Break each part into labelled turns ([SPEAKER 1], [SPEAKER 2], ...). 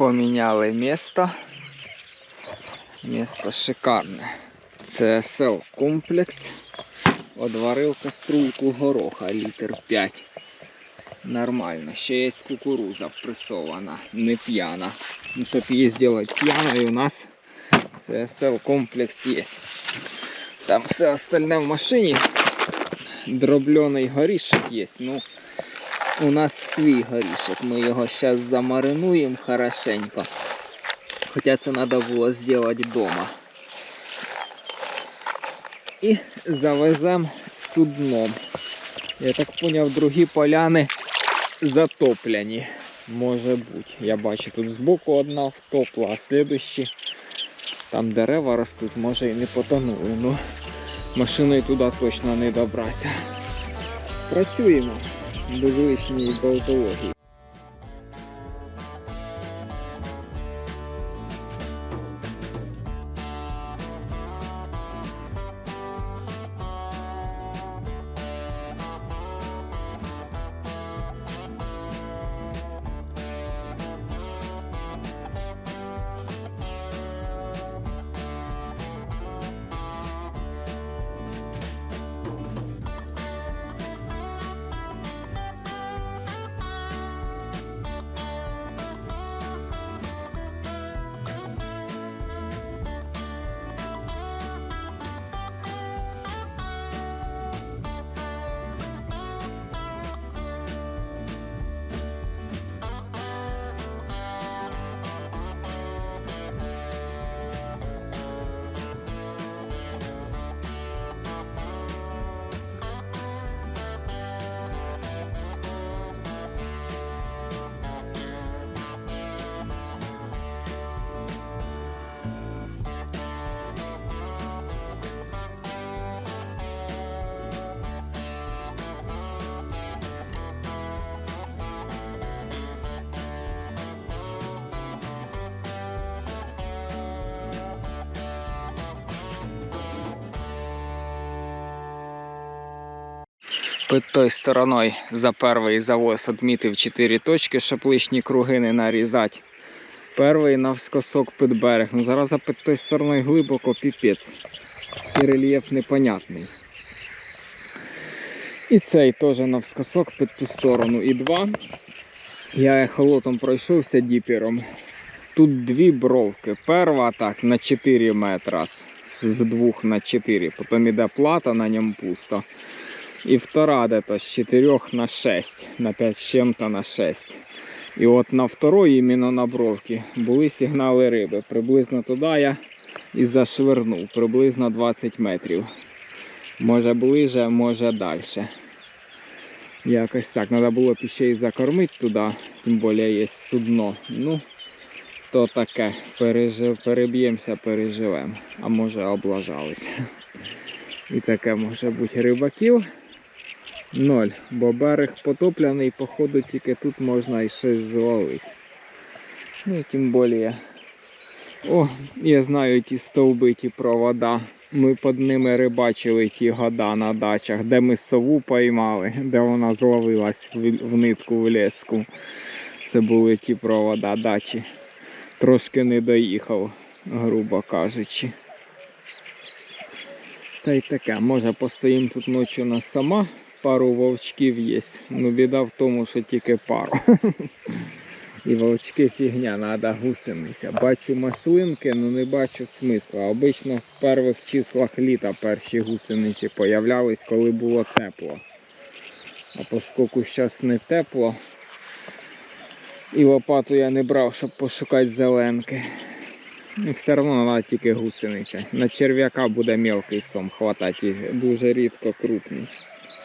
[SPEAKER 1] Поміняли місто. Місто шикарне. Це сел комплекс. Одварив каструльку гороха літр 5. Нормально. Ще є кукуруза пресована, не п'яна. Ну, щоб її зробити п'яною, у нас CSL комплекс є. Там все остальне в машині. Дроблений горішок є. Ну, у нас свій горішок. Ми його зараз замаринуємо хорошенько. Хоча це треба було зробити вдома. І завеземо судном. Я так зрозумів, другі поляни затопляні. Може бути. Я бачу тут збоку одна втопла, а слідущі там дерева ростуть, може і не потонули. Ну, машиною туди точно не добратися. Працюємо без лишньої болтології. Під той стороною за перший завоз відмітив 4 точки, щоб лишні круги не нарізати. Перший навскосок під берег. Ну зараз під той стороною глибоко піпець. І рельєф непонятний. І цей теж навскосок під ту сторону. І два. Я ехолотом пройшовся діпером. Тут дві бровки. Перша так на 4 метра з з двох на 4. Потім іде плата, на ньому пусто. І втора где-то з 4 на 6, на 5 з чим-то на 6. І от на второй, іменно на бровці, були сигнали риби. Приблизно туди я і зашвирнув, приблизно 20 метрів. Може ближе, може далі. Якось так. Треба було б ще й закормити туди, тим більше є судно. Ну, то таке. Пережив, переб'ємося, переживемо. А може облажались. І таке може бути рибаків. Ноль, бо берег потоплений, походу тільки тут можна і щось зловити. Ну і тим більше. О, я знаю ті стовби, ті провода. Ми під ними рибачили ті года на дачах, де ми сову поймали, де вона зловилась в, нитку в леску. Це були ті провода дачі. Трошки не доїхав, грубо кажучи. Та й таке, може постоїмо тут ночі на сама, пару вовчків є. Ну біда в тому, що тільки пару. І вовчки фігня, треба гусениця. Бачу маслинки, але не бачу смисла. Обично в перших числах літа перші гусениці появлялись, коли було тепло. А оскільки зараз не тепло, і лопату я не брав, щоб пошукати зеленки. Все одно треба тільки гусениця. На черв'яка буде мелкий сом хватати, дуже рідко крупний.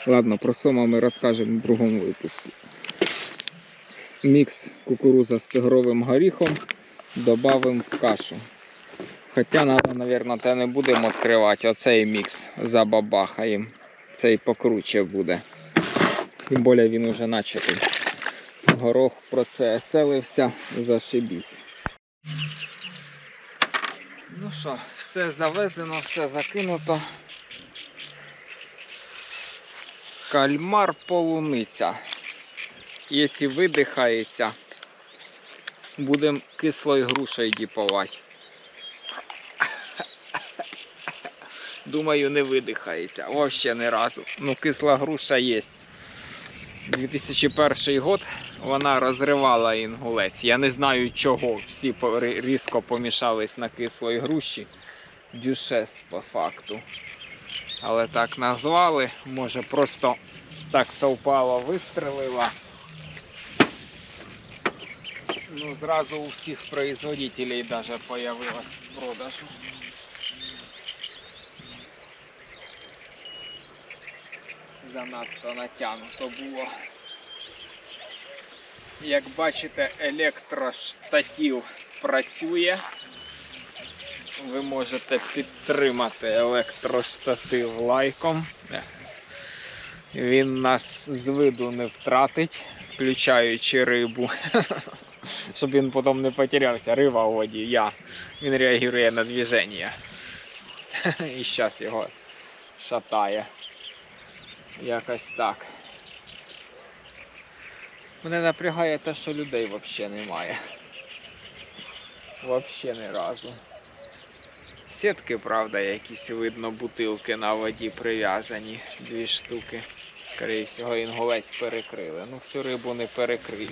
[SPEAKER 1] Ладно, про сома ми розкажемо в другому випуску. Мікс кукуруза з тигровим горіхом додамо в кашу. Хоча треба, мабуть, те не будемо відкривати. Оцей мікс забабахаємо. Цей покруче буде. Тим більше він уже начатий. Горох про це селився, зашибісь. Ну що, все завезено, все закинуто. Кальмар полуниця. Якщо видихається, Будемо кислою грушею діпувати. Думаю, не видихається. Вообще ні разу. Ну, кисла груша є. 2001 год вона розривала інгулець. Я не знаю чого. Всі різко помішались на кислої груші. Дюшест по факту. Але так назвали. Може просто так совпало, вистрелила. Ну, зразу у всіх производителей даже появилась в продажу. Занадто натягнуто було. Як бачите, електроштатів працює. Ви можете підтримати електроштатив лайком. Він нас з виду не втратить, включаючи рибу. Щоб він потім не потерявся. Риба в воді, я. Він реагує на движення. І зараз його шатає. Якось так. Мене напрягає те, що людей взагалі немає. Взагалі ні разу. Сітки, правда, якісь видно, бутилки на воді прив'язані, дві штуки. Скоріше всього, інгулець перекрили. Ну, всю рибу не перекриють.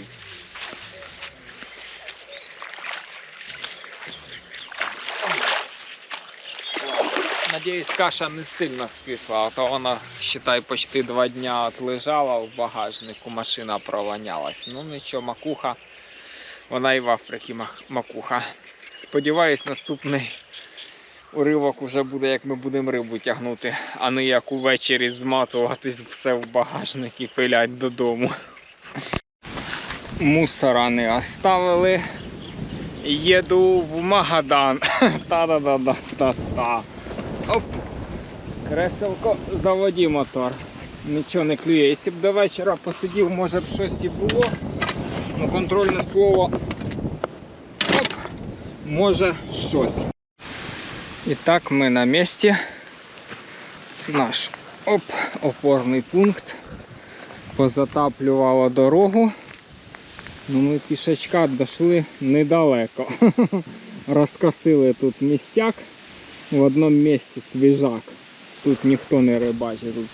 [SPEAKER 1] Надіюсь, каша не сильно скисла, а то вона, считай, почти два от лежала в багажнику, машина провонялась. Ну нічого, макуха. Вона і в Африці макуха. Сподіваюсь, наступний уривок уже буде, як ми будемо рибу тягнути, а не як увечері зматуватись все в багажник і пилять додому. Мусора не оставили. Їду в Магадан. Та-да-да-да-та-та. Оп. Креселко, заводі мотор. Нічого не клює. Якщо б до вечора посидів, може б щось і було. Ну, контрольне слово. Оп. Може щось. І так ми на місці. Наш оп, опорний пункт. Позатаплювало дорогу. Ну, ми пішечка дійшли недалеко. Розкосили тут містяк. В одному місці свіжак. Тут ніхто не рибачить. Тут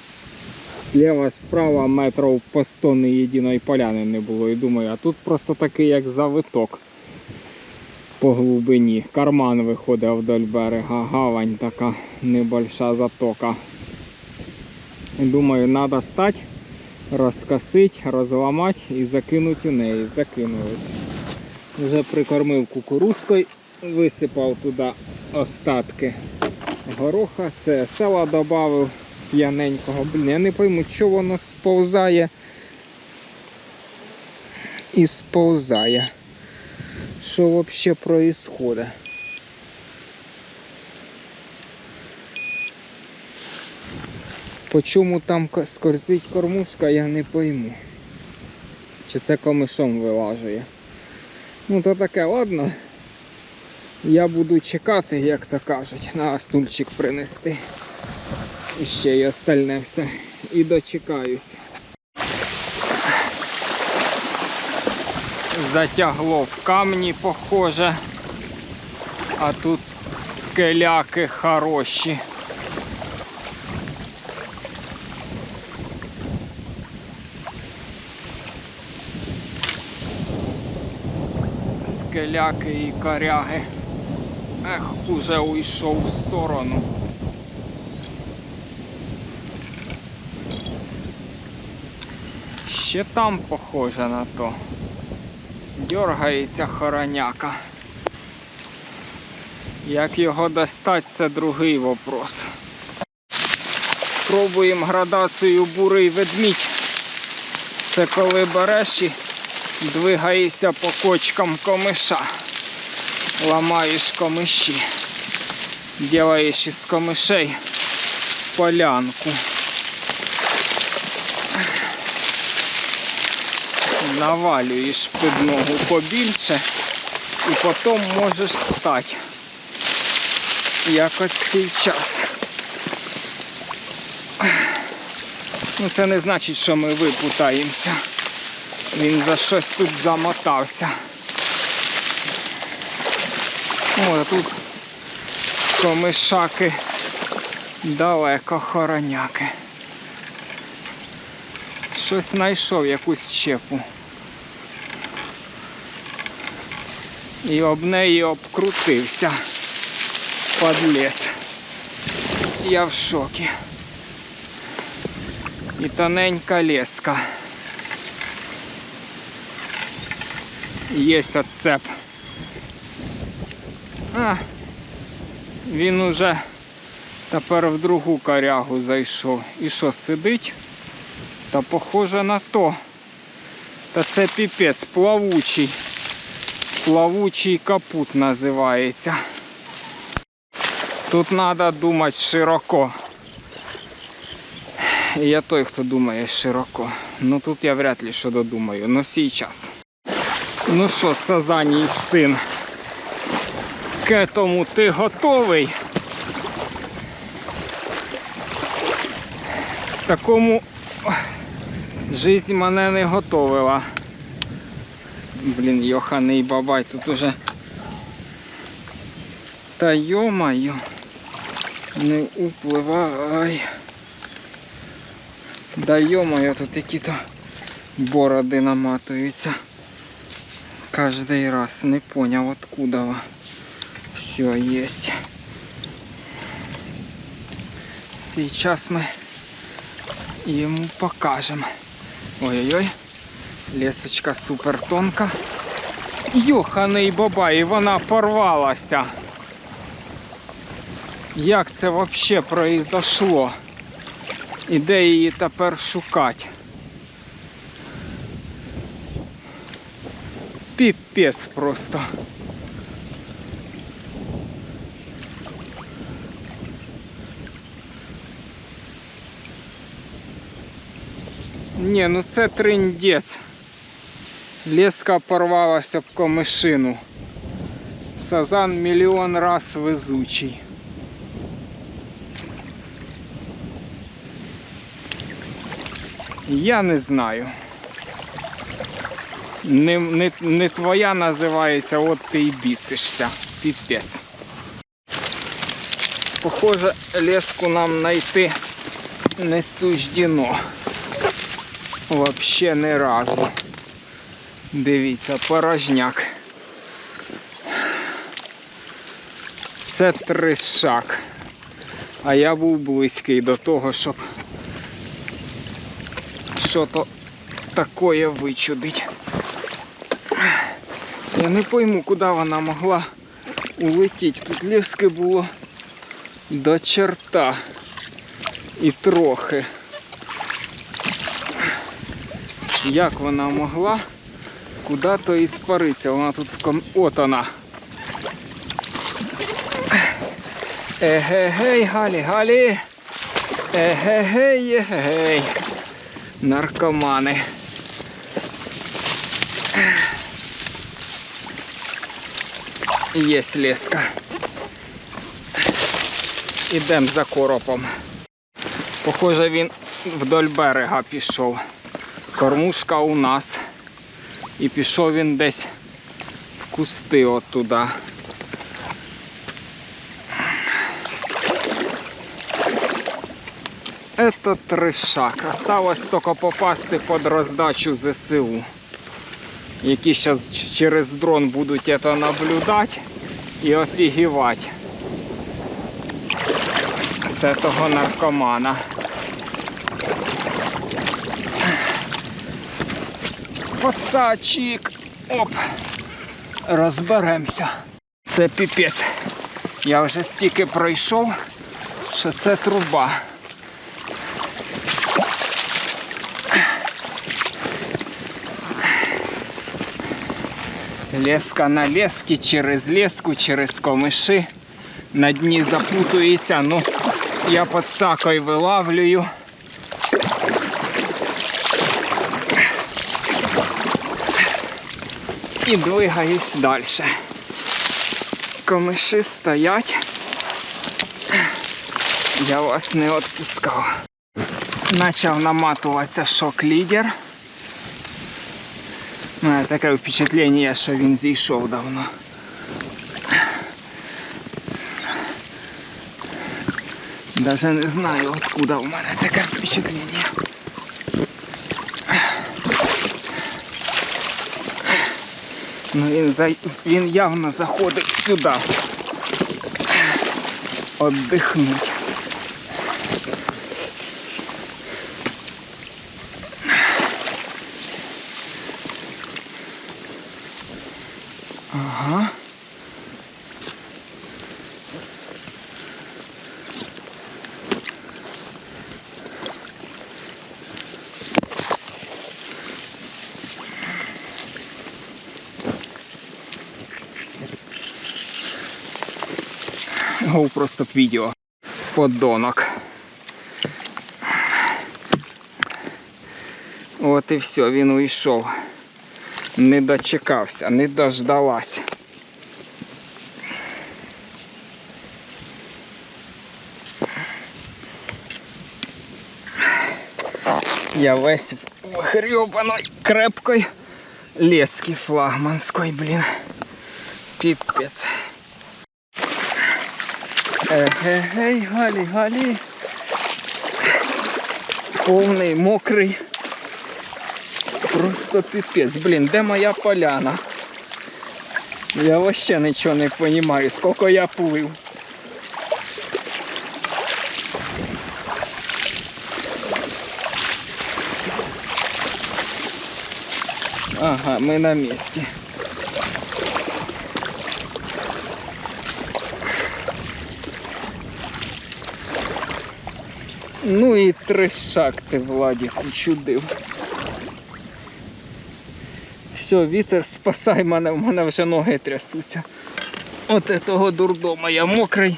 [SPEAKER 1] зліва, справа метрів по 100 ні єдиної поляни не було. І думаю, а тут просто такий як завиток по глибині. Карман виходить вдоль берега, гавань така небольша затока. Думаю, треба стати, розкосити, розламати і закинути у неї. Закинулись. Вже прикормив кукурузкою, висипав туди остатки гороха. Це села додав п'яненького. Блін, я не пойму, що воно сповзає і сповзає. Що взагалі происходит? По чому там скользить кормушка, я не пойму. Чи це камишом вилажує. Ну то таке, ладно. Я буду чекати, як то кажуть, на стульчик принести. І ще й остальне все. І дочекаюсь. Затягло в камні, похоже. А тут скеляки хороші. Скеляки і коряги. Ех, уже уйшов в сторону. Ще там похоже на то. Дергається хороняка. Як його достати, це другий вопрос. Пробуємо градацію бурий ведмідь. Це коли береш і двигаєшся по кочкам комиша. Ламаєш комиші. Делаєш із комишей полянку. Навалюєш під ногу побільше і потім можеш стати. Як от цей час. Ну це не значить, що ми випутаємося. Він за щось тут замотався. О, тут комишаки далеко хороняки. Щось знайшов, якусь щепу. І об неї обкрутився. Подлець. Я в шокі. І тоненька леска. Є отцеп. А, він уже тепер в другу корягу зайшов. І що, сидить? Та похоже на то. Та це піпець плавучий. Плавучий капут називається. Тут треба думати широко. Я той, хто думає широко. Ну тут я вряд ли що додумаю. Ну сейчас. Ну що, Сазаній син? К тому ти готовий? Такому жизнь мене не готовила. Блін, йоханий бабай, тут уже. Та йомаю. Не upливай. Да йомаю, тут які-то бороди наматуються. Каждый раз. Не понял откуда. Все есть. Сейчас мы ему покажем. Ой-ой-ой. Лесочка супер тонка. Йоханий бабай, вона порвалася. Як це взагалі произошло? І де її тепер шукати? Піпець просто. Ні, ну це триндець. Леска порвалася об комишину. Сазан мільйон раз везучий. Я не знаю. Не, не, не твоя називається, от ти і бісишся. Піпець. Похоже, леску нам знайти не суждено. Вообще не разу. Дивіться, порожняк. Це тришак. А я був близький до того, щоб що-то такое вичудить. Я не пойму, куди вона могла улетіти. Тут лески було до черта і трохи. Як вона могла куди-то і спаритися? Вона тут ком... От вона. Егегей, Галі, Галі. Егегей, егегей. Наркомани. Є леска. Ідемо за коропом. Похоже, він вдоль берега пішов. Кормушка у нас. І пішов він десь в кусти оттуда. Это трешак. Осталось тільки попасти під роздачу ЗСУ. Які зараз через дрон будуть це наблюдати і офігівати з того наркомана. Пацачик. Оп. Розберемося. Це піпець. Я вже стільки пройшов, що це труба. Леска на лески, через леску, через комиши. На дні запутується. Ну, я під вилавлюю. і двигаюсь далі. Комиші стоять. Я вас не відпускав. Почав наматуватися шок-лідер. У мене таке впечатлення, що він зійшов давно. Даже не знаю, откуда у мене таке впечатлення. Ну він, за... він явно заходить сюди. Отдихнуть. Гоу просто відео. Подонок. От і все, він уйшов. Не дочекався, не дождалась. Я весь в крепкой лески флагманской, блин. Пипец. Егегей, галі, галі. Повний, мокрий. Просто піпець. Блін, де моя поляна? Я вообще нічого не розумію, скільки я плив. Ага, ми на місці. Ну і тришак ти Владіку чудив. Все, вітер, спасай мене, в мене вже ноги трясуться. От того дурдома я мокрий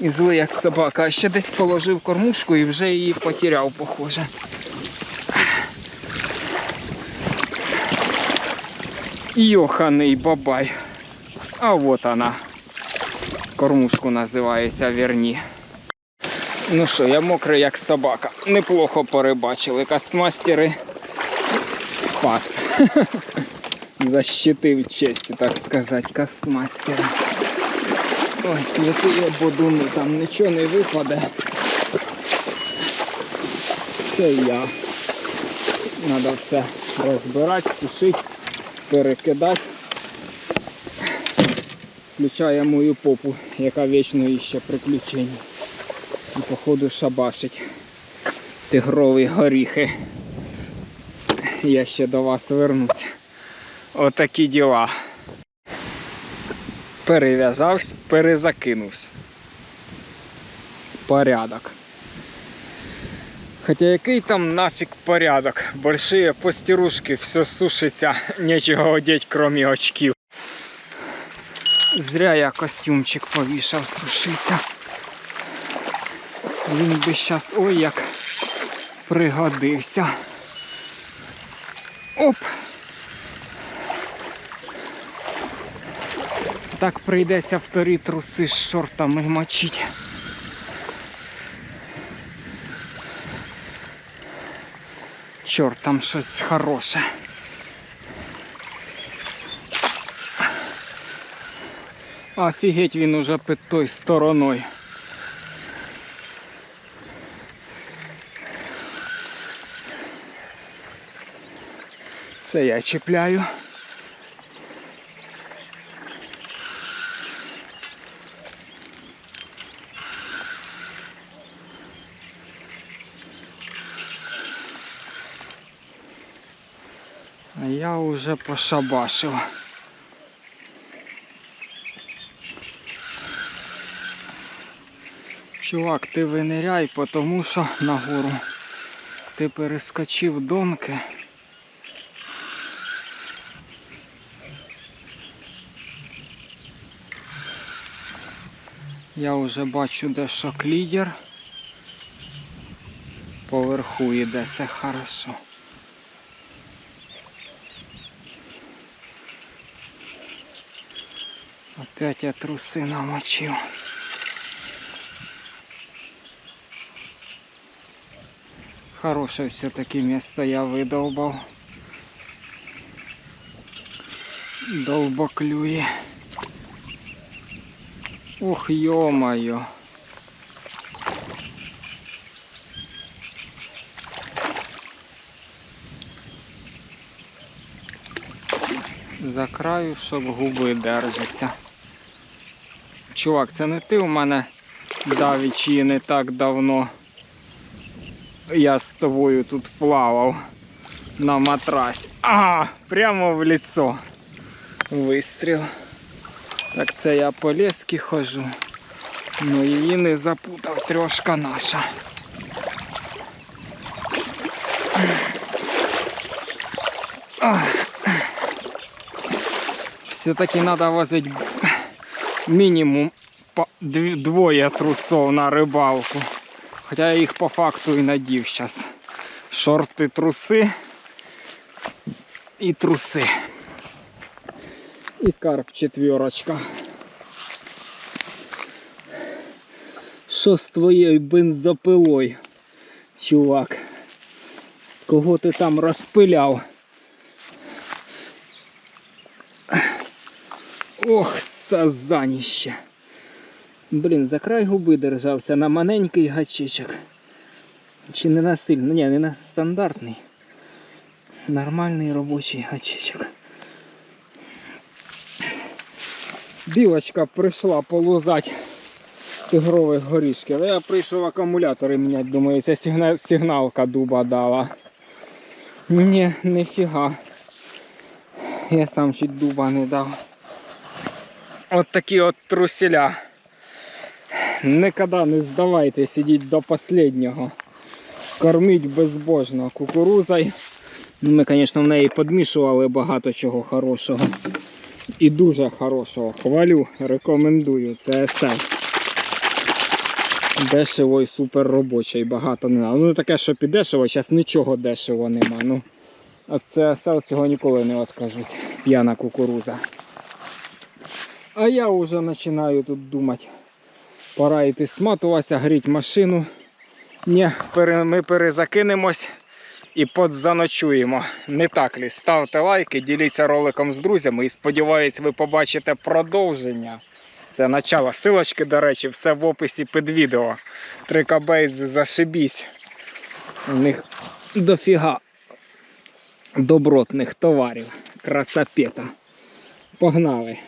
[SPEAKER 1] і злий як собака. А ще десь положив кормушку і вже її потеряв, похоже. Йоханий бабай. А от вона. Кормушку називається Верні. Ну що, я мокрий як собака. Неплохо порибачили. Кастмастери спас. Защитив честь, так сказати, кастмастера. Ой, святые бодуни, там нічого не випаде. Це я. Надо все розбирати, сушити, перекидати. Включає мою попу, яка вічно іще приключень. І походу шабашить тигрові горіхи. Я ще до вас вернусь. Отакі діла. Перев'язався, перезакинувся. Порядок. Хотя який там нафиг порядок? Большие постирушки, все сушиться, нечего одеть, кроме очків. Зря я костюмчик повішав сушиться. Він би щас ой як пригодився. Оп! Так прийдеться вторі труси з шортами мочить. Чорт, там щось хороше. Офігеть він уже під той стороною. Це я чіпляю. А я вже пошабашив. Чувак, ти виниряй, тому що нагору ти перескочив донки. Я вже бачу де шок лідер. Поверху йде, це хорошо. Опять я труси намочив. Хорошее все-таки место я выдолбал. Долбоклює. Ух, ё-моё. За краю, щоб губи держаться. Чувак, це не ти у мене давічі не так давно. Я з тобою тут плавав на матрасі. А, прямо в лицо. Вистріл. Так це я по лески хожу. Ну її не запутав трошка наша. Все-таки треба возити мінімум двоє трусов на рибалку. Хоча я їх по факту і надів зараз. Шорти труси і труси. І карп четверочка. Що з твоєю бензопилою, чувак? Кого ти там розпиляв? Ох, сазаніще. Блін, за край губи держався на маленький гачечок. Чи не на сильно? Ні, не на стандартний. Нормальний робочий гачечок. Білочка прийшла полузати тигрових горішків. Я прийшов акумулятори міняти, думаю, це сигна- сигналка дуба дала. Ні, ніфіга. Я сам чуть дуба не дав. От такі от труселя. Николи не здавайте, сидіть до останнього. Корміть безбожно кукурузою. Ну, Ми, звісно, в неї підмішували багато чого хорошого. І дуже хорошого. Хвалю, рекомендую. Це СЛ. Дешево і супер робочий, багато не треба. Ну таке, що піддешево, зараз нічого дешево нема. Ну, от це цього ніколи не откажуть. П'яна кукуруза. А я вже починаю тут думати. Пора йти сматуватися, гріть машину. Ні, ми перезакинемось і подзаночуємо. Не так лі. Ставте лайки, діліться роликом з друзями і сподіваюсь, ви побачите продовження. Це начало. Силочки, до речі, все в описі під відео. Трикабейт зашибісь. У них дофіга добротних товарів. Красапета. Погнали.